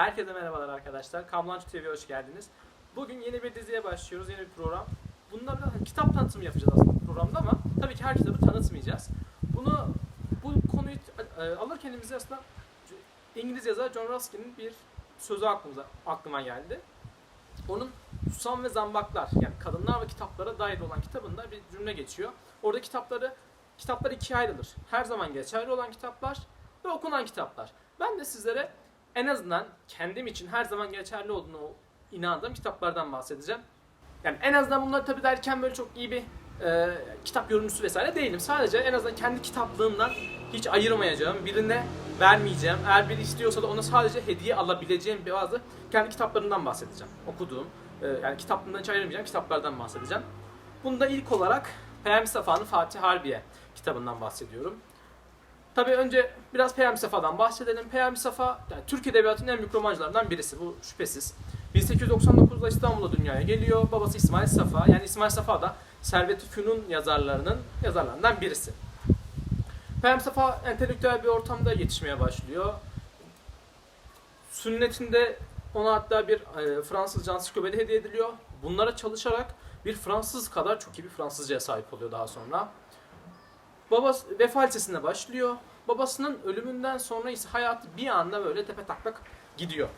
Herkese merhabalar arkadaşlar. Kamlanç TV'ye hoş geldiniz. Bugün yeni bir diziye başlıyoruz, yeni bir program. Bunda biraz hani kitap tanıtımı yapacağız aslında programda ama tabii ki her kitabı tanıtmayacağız. Bunu bu konuyu e, alırken elimize aslında İngiliz yazar John Ruskin'in bir sözü aklımıza aklıma geldi. Onun Susam ve Zambaklar yani kadınlar ve kitaplara dair olan kitabında bir cümle geçiyor. Orada kitapları kitaplar ikiye ayrılır. Her zaman geçerli olan kitaplar ve okunan kitaplar. Ben de sizlere en azından kendim için her zaman geçerli olduğunu inandığım kitaplardan bahsedeceğim. Yani en azından bunları tabii derken böyle çok iyi bir e, kitap yorumcusu vesaire değilim. Sadece en azından kendi kitaplığımdan hiç ayırmayacağım, birine vermeyeceğim. Eğer biri istiyorsa da ona sadece hediye alabileceğim bazı kendi kitaplarından bahsedeceğim. Okuduğum, e, yani kitaplığımdan hiç ayırmayacağım kitaplardan bahsedeceğim. Bunda ilk olarak Peyami Safa'nın Fatih Harbiye kitabından bahsediyorum. Tabii önce biraz Peyami Safa'dan bahsedelim. Peyami Safa yani Türk Edebiyatı'nın en büyük romancılarından birisi bu şüphesiz. 1899'da İstanbul'da dünyaya geliyor. Babası İsmail Safa. Yani İsmail Safa da Servet-i Fünun yazarlarının yazarlarından birisi. Peyami Safa entelektüel bir ortamda yetişmeye başlıyor. Sünnetinde ona hatta bir e, Fransızca ansiklopedi hediye ediliyor. Bunlara çalışarak bir Fransız kadar çok iyi bir Fransızcaya sahip oluyor daha sonra. Babası Vefa başlıyor. Babasının ölümünden sonra ise hayatı bir anda böyle tepe taklak gidiyor.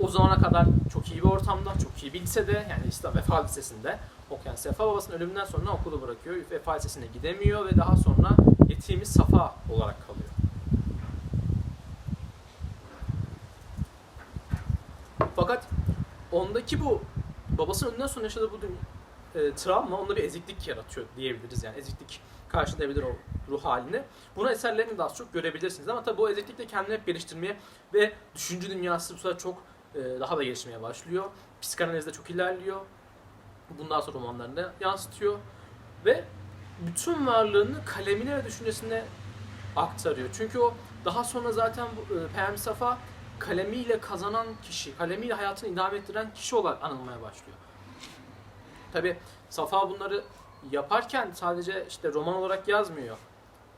O zamana kadar çok iyi bir ortamda, çok iyi bir lisede yani İslam Vefa Lisesi'nde okuyan Sefa babasının ölümünden sonra okulu bırakıyor. Vefa Lisesi'ne gidemiyor ve daha sonra yetimi Safa olarak kalıyor. Fakat ondaki bu babasının ölümünden sonra yaşadığı bu e, travma onda bir eziklik yaratıyor diyebiliriz yani eziklik karşılayabilir o ruh halini. Bunu eserlerinde daha çok görebilirsiniz ama tabii bu eziklik de kendini hep geliştirmeye ve düşünce dünyası bu sefer çok e, daha da gelişmeye başlıyor. Psikanalizde çok ilerliyor. Bundan sonra romanlarında yansıtıyor ve bütün varlığını kalemine ve düşüncesine aktarıyor. Çünkü o daha sonra zaten e, Peyami Safa kalemiyle kazanan kişi, kalemiyle hayatını idame ettiren kişi olarak anılmaya başlıyor. Tabi Safa bunları yaparken sadece işte roman olarak yazmıyor.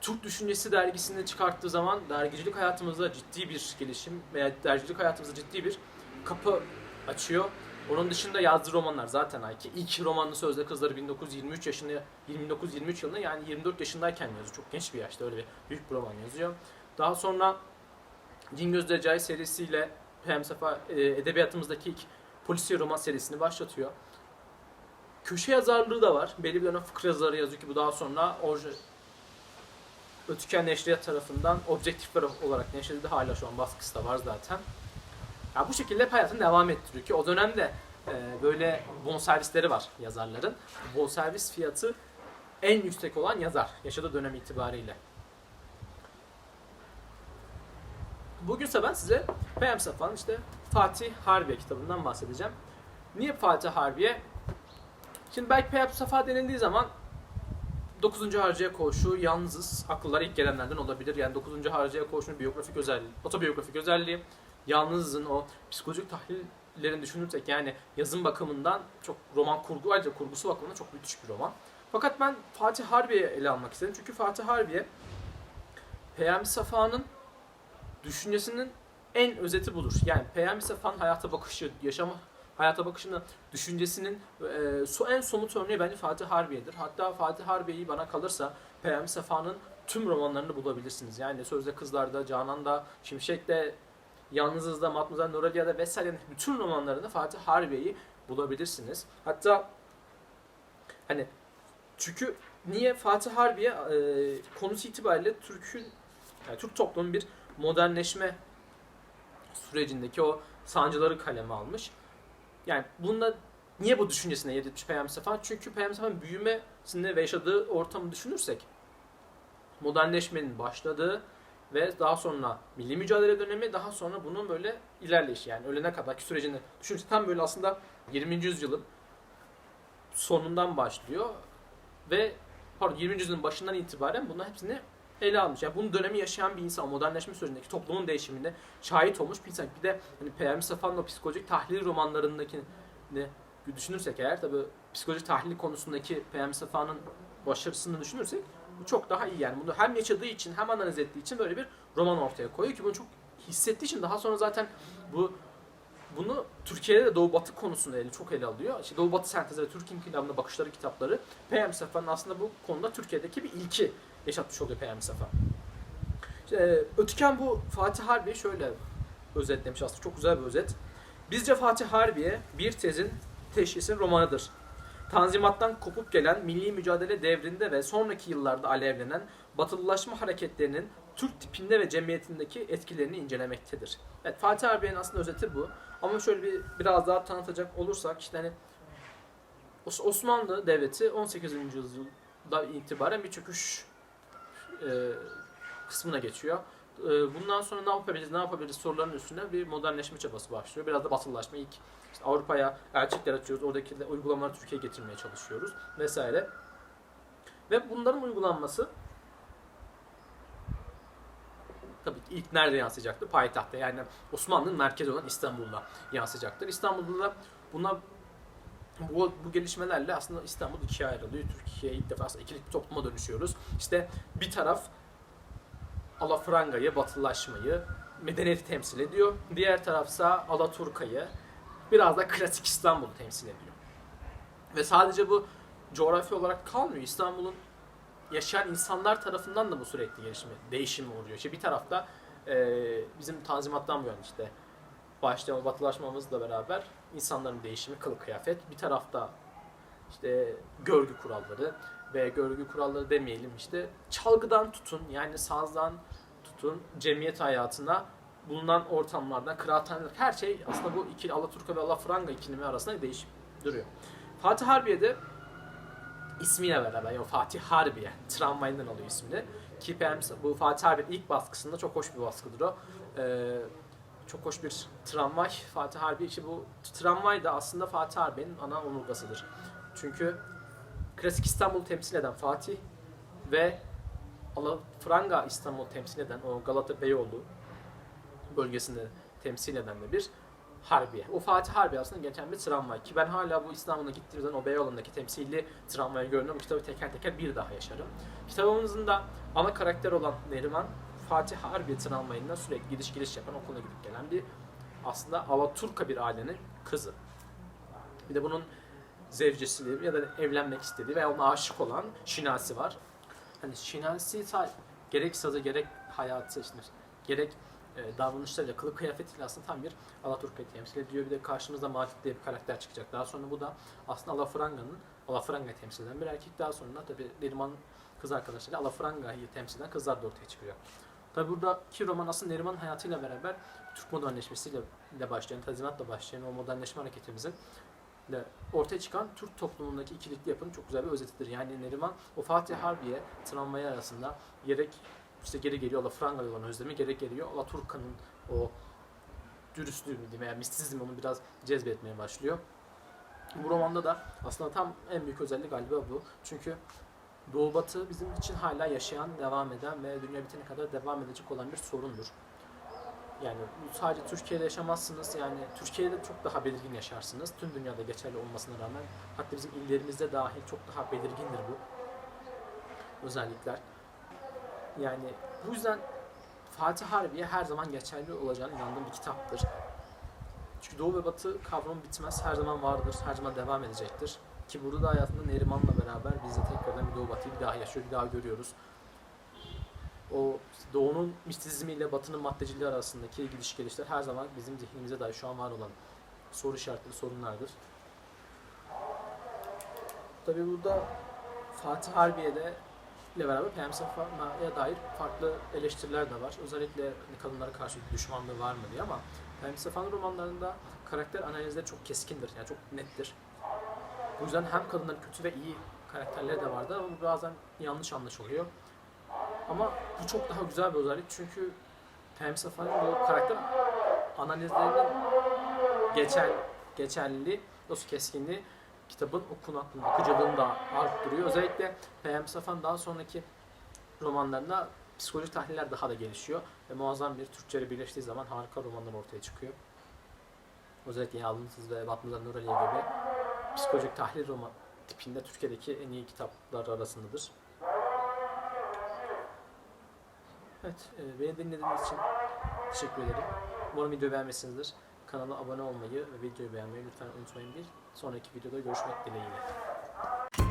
Türk Düşüncesi dergisini çıkarttığı zaman dergicilik hayatımızda ciddi bir gelişim veya dergicilik hayatımızda ciddi bir kapı açıyor. Onun dışında yazdığı romanlar zaten Ayki. İlk romanlı Sözde Kızları 1923 yaşında 1923 yılında yani 24 yaşındayken yazıyor. Çok genç bir yaşta öyle bir büyük bir roman yazıyor. Daha sonra Cingöz Recai serisiyle hem sefer e, edebiyatımızdaki ilk polisiye roman serisini başlatıyor. Köşe yazarlığı da var. Belli bir dönem fıkra yazarı yazıyor ki bu daha sonra Orje, Ötüken Neşriyat tarafından objektifler olarak neşredildi. Hala şu an baskısı da var zaten. Ya bu şekilde hep hayatını devam ettiriyor ki o dönemde e, böyle bonservisleri var yazarların. Bonservis fiyatı en yüksek olan yazar yaşadığı dönem itibariyle. Bugünse ben size Peyam Safa'nın işte Fatih Harbiye kitabından bahsedeceğim. Niye Fatih Harbiye? Şimdi belki Peyam Safa denildiği zaman 9. Harcıya Koğuşu yalnızız akıllara ilk gelenlerden olabilir. Yani 9. Harcıya Koğuşu'nun biyografik özelliği, otobiyografik özelliği, yalnızın o psikolojik tahlillerini düşünürsek yani yazım bakımından çok roman kurgu ayrıca kurgusu bakımından çok müthiş bir roman. Fakat ben Fatih Harbiye'yi ele almak istedim. Çünkü Fatih Harbiye Peyami Safa'nın düşüncesinin en özeti budur. Yani Peyami Safa'nın hayata bakışı, yaşama hayata bakışını, düşüncesinin e, su en somut örneği bence Fatih Harbiye'dir. Hatta Fatih Harbiye'yi bana kalırsa Peyami Safa'nın tüm romanlarını bulabilirsiniz. Yani Sözde Kızlar'da, Canan'da, Şimşek'te, Yalnızız'da, Matmazel Nuraliye'de vesaire bütün romanlarında Fatih Harbiye'yi bulabilirsiniz. Hatta hani çünkü niye Fatih Harbiye e, konusu itibariyle Türk'ün yani Türk toplumunun bir modernleşme sürecindeki o sancıları kaleme almış. Yani bunda niye bu düşüncesine yer etmiş Peyami Safa? Çünkü Peyami Safa'nın büyümesinde ve yaşadığı ortamı düşünürsek modernleşmenin başladığı ve daha sonra milli mücadele dönemi daha sonra bunun böyle ilerleyişi yani ölene kadarki sürecini düşünürsek tam böyle aslında 20. yüzyılın sonundan başlıyor ve pardon 20. yüzyılın başından itibaren bunların hepsini ele almış. Yani bunun dönemi yaşayan bir insan, modernleşme sürecindeki toplumun değişiminde şahit olmuş bir insan. Bir de hani Peyami Safa'nın psikolojik tahlil romanlarındaki ne düşünürsek eğer tabi psikolojik tahlil konusundaki Peyami Safa'nın başarısını düşünürsek bu çok daha iyi yani. Bunu hem yaşadığı için hem analiz ettiği için böyle bir roman ortaya koyuyor ki bunu çok hissettiği için daha sonra zaten bu bunu Türkiye'de de Doğu Batı konusunda ele, çok ele alıyor. İşte Doğu Batı sentezleri, Türk İnkılabı'nda bakışları kitapları Peyami Safa'nın aslında bu konuda Türkiye'deki bir ilki yaşatmış oluyor Peyami Safa. İşte, e, Ötüken bu Fatih Harbi şöyle özetlemiş aslında çok güzel bir özet. Bizce Fatih Harbiye bir tezin teşhisin romanıdır. Tanzimattan kopup gelen milli mücadele devrinde ve sonraki yıllarda alevlenen batılılaşma hareketlerinin Türk tipinde ve cemiyetindeki etkilerini incelemektedir. Evet Fatih Harbiye'nin aslında özeti bu. Ama şöyle bir biraz daha tanıtacak olursak işte hani Os- Osmanlı Devleti 18. yüzyılda itibaren bir çöküş e, kısmına geçiyor. E, bundan sonra ne yapabiliriz, ne yapabiliriz soruların üstüne bir modernleşme çabası başlıyor. Biraz da batılılaşma ilk işte Avrupa'ya elçikler açıyoruz, oradaki uygulamaları Türkiye'ye getirmeye çalışıyoruz vesaire. Ve bunların uygulanması tabii ilk nerede yansıyacaktı? Payitahtta yani Osmanlı'nın merkezi olan İstanbul'da yansıyacaktır. İstanbul'da da buna bu, bu gelişmelerle aslında İstanbul ikiye ayrılıyor. Türkiye ilk defa aslında ikilik bir topluma dönüşüyoruz. İşte bir taraf Alafranga'yı, batılaşmayı, medeniyeti temsil ediyor. Diğer tarafsa Alaturka'yı, biraz da klasik İstanbul'u temsil ediyor. Ve sadece bu coğrafi olarak kalmıyor. İstanbul'un yaşayan insanlar tarafından da bu sürekli gelişme, değişim oluyor. İşte bir tarafta e, bizim Tanzimat'tan bu yana işte başlayan batılaşmamızla beraber insanların değişimi, kılık kıyafet. Bir tarafta işte görgü kuralları ve görgü kuralları demeyelim işte çalgıdan tutun yani sazdan tutun cemiyet hayatına bulunan ortamlardan kıraathaneler her şey aslında bu iki Alaturka ve Alafranga ikilimi arasında değişip duruyor. Fatih Harbiye'de ismiyle beraber yani Fatih Harbiye tramvayından alıyor ismini. Ki PM bu Fatih Harbiye'nin ilk baskısında çok hoş bir baskıdır o. Ee, çok hoş bir tramvay. Fatih Harbiye için bu tramvay da aslında Fatih Harbiye'nin ana omurgasıdır. Çünkü klasik İstanbul'u temsil eden Fatih ve Alafranga İstanbul'u temsil eden o Galata Beyoğlu bölgesinde temsil eden de bir Harbiye. O Fatih Harbiye aslında geçen bir tramvay ki ben hala bu İstanbul'a gittiğim zaman o Beyoğlu'ndaki temsilli tramvayı gördüm. Bu kitabı teker teker bir daha yaşarım. Kitabımızın da ana karakter olan Neriman Fatih Harbiye tramvayından sürekli gidiş geliş yapan okula gidip gelen bir aslında Alaturka bir ailenin kızı. Bir de bunun zevcesi ya da evlenmek istediği veya ona aşık olan Şinasi var. Hani Şinasi gerek sazı gerek hayatı işte gerek e, davranışlarıyla, kılık kıyafetiyle aslında tam bir Alaturka'yı temsil ediyor. Bir de karşımızda Macit diye bir karakter çıkacak. Daha sonra bu da aslında Alafranga'nın Alafranga'yı temsil eden bir erkek. Daha sonra tabi Neriman kız arkadaşlarıyla Alafranga'yı temsil eden kızlar da ortaya çıkıyor. Tabi buradaki roman aslında Neriman'ın hayatıyla beraber Türk modernleşmesiyle de başlayan, Tanzimat'la başlayan o modernleşme hareketimizin de ortaya çıkan Türk toplumundaki ikilikli yapının çok güzel bir özetidir. Yani Neriman o Fatih Harbiye tramvayı arasında gerek işte geri geliyor Alafranga'ya olan özlemi, gerek geliyor Alaturka'nın o dürüstlüğü mü diyeyim veya mistisizm onu biraz cezbetmeye başlıyor. Bu romanda da aslında tam en büyük özellik galiba bu. Çünkü Doğu Batı bizim için hala yaşayan, devam eden ve dünya bitene kadar devam edecek olan bir sorundur. Yani sadece Türkiye'de yaşamazsınız. Yani Türkiye'de çok daha belirgin yaşarsınız. Tüm dünyada geçerli olmasına rağmen hatta bizim illerimizde dahil çok daha belirgindir bu özellikler. Yani bu yüzden Fatih Harbiye her zaman geçerli olacağına inandığım bir kitaptır. Çünkü Doğu ve Batı kavramı bitmez, her zaman vardır, her zaman devam edecektir. Ki burada da hayatında Neriman'la beraber biz de tekrardan bir Doğu Batı'yı bir daha yaşıyor, bir daha görüyoruz. O Doğu'nun mistisizmiyle Batı'nın maddeciliği arasındaki gidiş gelişler her zaman bizim zihnimize dair şu an var olan soru işaretleri, sorunlardır. Tabii burada Fatih Harbiye'de ile beraber Safa'ya dair farklı eleştiriler de var. Özellikle kadınlara karşı düşmanlığı var mı diye ama Safa'nın romanlarında karakter analizleri çok keskindir. Yani çok nettir. Bu yüzden hem kadınların kötü ve iyi karakterleri de vardı ama bu bazen yanlış anlaşılıyor. Ama bu çok daha güzel bir özellik çünkü Peyami Safa'nın bu karakter analizlerinin geçer, geçerliliği, dostu keskinliği kitabın okunaklığını, okuyuculuğunu da arttırıyor. Özellikle Peyami Safa'nın daha sonraki romanlarında psikolojik tahliller daha da gelişiyor ve muazzam bir Türkçe ile birleştiği zaman harika romanlar ortaya çıkıyor. Özellikle Yalnızsız ve Batmıza Nurali gibi psikolojik tahlil roman tipinde Türkiye'deki en iyi kitaplar arasındadır. Evet, e, beni dinlediğiniz için Teşekkür ederim. Umarım videoyu beğenmişsinizdir. Kanala abone olmayı ve videoyu beğenmeyi lütfen unutmayın. Bir sonraki videoda görüşmek dileğiyle.